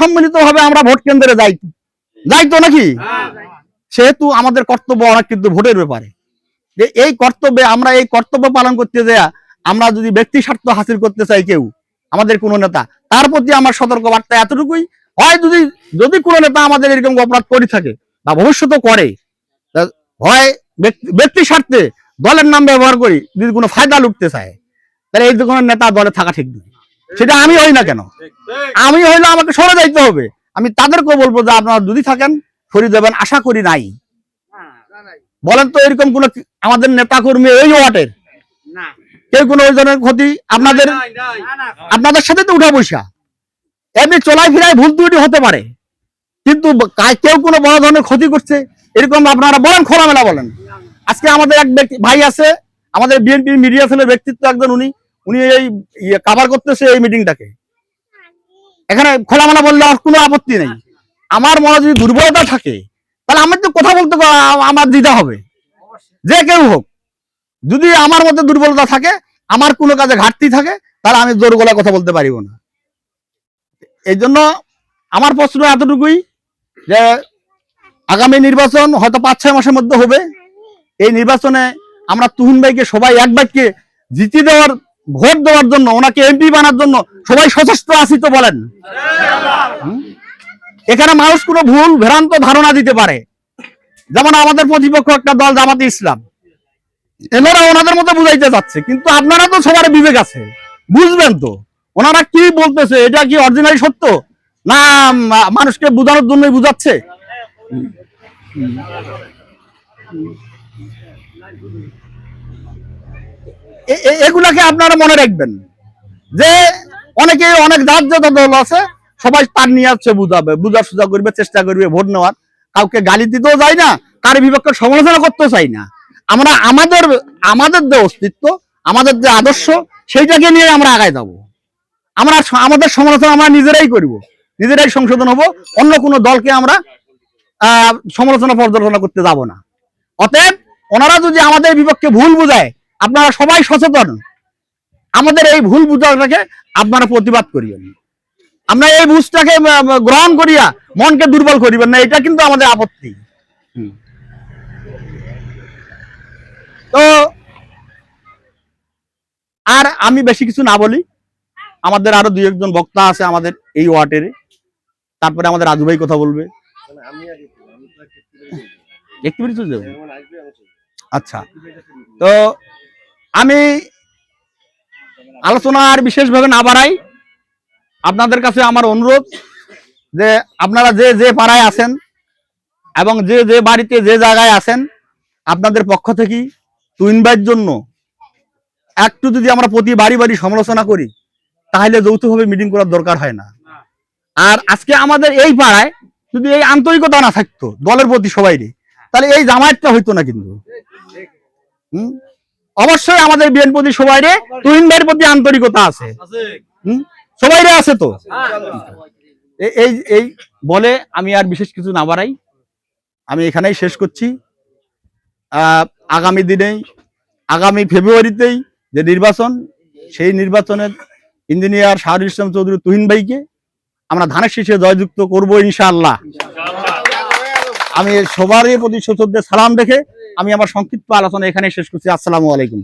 সম্মিলিত ভাবে আমরা ভোট কেন্দ্রে যাই যাই তো নাকি? সেহেতু আমাদের কর্তব্য অনেক কিন্তু ভোটের ব্যাপারে। যে এই কর্তব্যে আমরা এই কর্তব্য পালন করতে যাই আমরা যদি ব্যক্তি স্বার্থ হাসিল করতে চাই কেউ, আমাদের কোনো নেতা, তার প্রতি আমার সতর্ক বার্তা এতটুকুই। হয় যদি যদি কোনো নেতা আমাদের এরকম অপরাধ করে থাকে বা ভবিষ্যতে করে হয় ব্যক্তি স্বার্থে দলের নাম ব্যবহার করি যদি কোনো ফায়দা লুটতে চায়, তাহলে এই ধরনের নেতা দলে থাকা ঠিক নয়। সেটা আমি হই না কেন? আমি হইলে আমাকে সরে যাইতে হবে। আমি তাদেরকেও বলব যে আপনারা যদি থাকেন সরিয়ে দেবেন আশা করি নাই। বলেন তো এরকম কোন আমাদের নেতা কর্মী এই ওয়ার্ডের কেউ কোনো ওই ধরনের ক্ষতি আপনাদের আপনাদের সাথে তো উঠা বসা এমনি চলাই ফিরায় ভুল ত্রুটি হতে পারে। কিন্তু কেউ কোনো বড় ধরনের ক্ষতি করছে এরকম আপনারা বলেন খোলামেলা বলেন। আজকে আমাদের এক ব্যক্তি ভাই আছে আমাদের বিএনপি মিডিয়া সেলের ব্যক্তিত্ব একজন উনি। উনি এই কাভার করতেছে এই মিটিংটাকে এখানে খোলামেলা বললে আর কোনো আপত্তি নেই। আমার মনে যদি দুর্বলতা থাকে, তাহলে আমার তো কথা বলতে আমার দিতে হবে। যে কেউ হোক। যদি আমার মধ্যে দুর্বলতা থাকে, আমার কোনো কাজে ঘাটতি থাকে, তাহলে আমি জোর গলায় কথা বলতে পারিব না। এই জন্য আমার প্রশ্ন এতটুকুই যে আগামী নির্বাচন হয়তো পাঁচ, ছয় মাসের মধ্যে হবে। এই নির্বাচনে আমরা তুহিন ভাইকে সবাই এক বাক্যে জিতে দেওয়ার ভোট দেওয়ার জন্য, ওনাকে এমপি বানার জন্য সবাই সচেষ্ট আছি তো বলেন। এখানে মানুষ কোনো ভুল, ভ্রান্ত ধারণা দিতে পারে। যেমন আমাদের প্রতিপক্ষ একটা দল, জামাতে ইসলাম। এনারা ওনাদের মতো বুঝাইতে যাচ্ছে, কিন্তু আপনারা তো সবার বিবেক আছে। বুঝবেন তো, ওনারা কি বলতেছে, এটা কি অরিজিনালি সত্য? না, মানুষকে বোঝানোর জন্যই বুঝাচ্ছে? এগুলাকে আপনারা মনে রাখবেন। যে অনেকে অনেক জাত জাত দল আছে, সবাই তার নিয়ে আসছে বুঝাবে, বুঝার সুজা করবে, চেষ্টা করবে ভোট নেওয়ার। কাউকে গালি দিতেও যায় না, কার বিপক্ষে সমালোচনা করতেও চাই না। আমরা আমাদের আমাদের যে অস্তিত্ব, আমাদের যে আদর্শ, সেইটাকে নিয়ে আমরা আগায় যাব। আমরা আমাদের সমালোচনা আমরা নিজেরাই করব, নিজেরাই সংশোধন হব, অন্য কোনো দলকে আমরা সমালোচনা পর্যালোচনা করতে যাব না। অতএব, ওনারা যদি আমাদের বিপক্ষে ভুল বুঝায় আপনারা সবাই সচেতন। আমাদের এই ভুল বুঝাটাকে আপনারা প্রতিবাদ করিবেন আমরা এই বুঝটাকে গ্রহণ করিয়া মনকে দুর্বল করিবেন না এটা কিন্তু আমাদের আপত্তি। তো আর আমি বেশি কিছু না বলি। আমাদের আরও দুই একজন বক্তা আছে আমাদের এই ওয়ার্ডের। তারপরে আমাদের রাজু ভাই কথা বলবে? আচ্ছা। তো আমি আলোচনা আর বিশেষভাবে না বাড়াই। আপনাদের কাছে আমার অনুরোধ যে আপনারা যে যে পাড়ায় আছেন এবং যে যে বাড়িতে যে জায়গায় আছেন, আপনাদের পক্ষ থেকে টুইনবার জন্য একটু যদি আমরা প্রতি বাড়ি বাড়ি সমালোচনা করি, তাহলে যৌথভাবে মিটিং করার দরকার হয় না। আর আজকে আমাদের এই পাড়ায় যদি এই আন্তরিকতা না থাকতো দলের প্রতি সবাই তাহলে এই জামায়াতটা হইতো না কিন্তু। হুম? অবশ্যই আমাদের বিএনপতি সবাই রে তুহিন ভাইয়ের প্রতি আন্তরিকতা আছে। হুম? সবাই রে আছে তো? এই এই বলে আমি আর বিশেষ কিছু না বাড়াই। আমি এখানেই শেষ করছি। আগামী দিনেই আগামী ফেব্রুয়ারিতেই যে নির্বাচন সেই নির্বাচনের ইঞ্জিনিয়ার শাহরুল ইসলাম চৌধুরী তুহিন ভাইকে আমরা ধানের শীষে জয়যুক্ত করব ইনশাআল্লাহ। আমি সবারই প্রতি সচরদের সালাম রেখে আমি আমার সংক্ষিপ্ত আলোচনা এখানে শেষ করছি। আসসালামু আলাইকুম।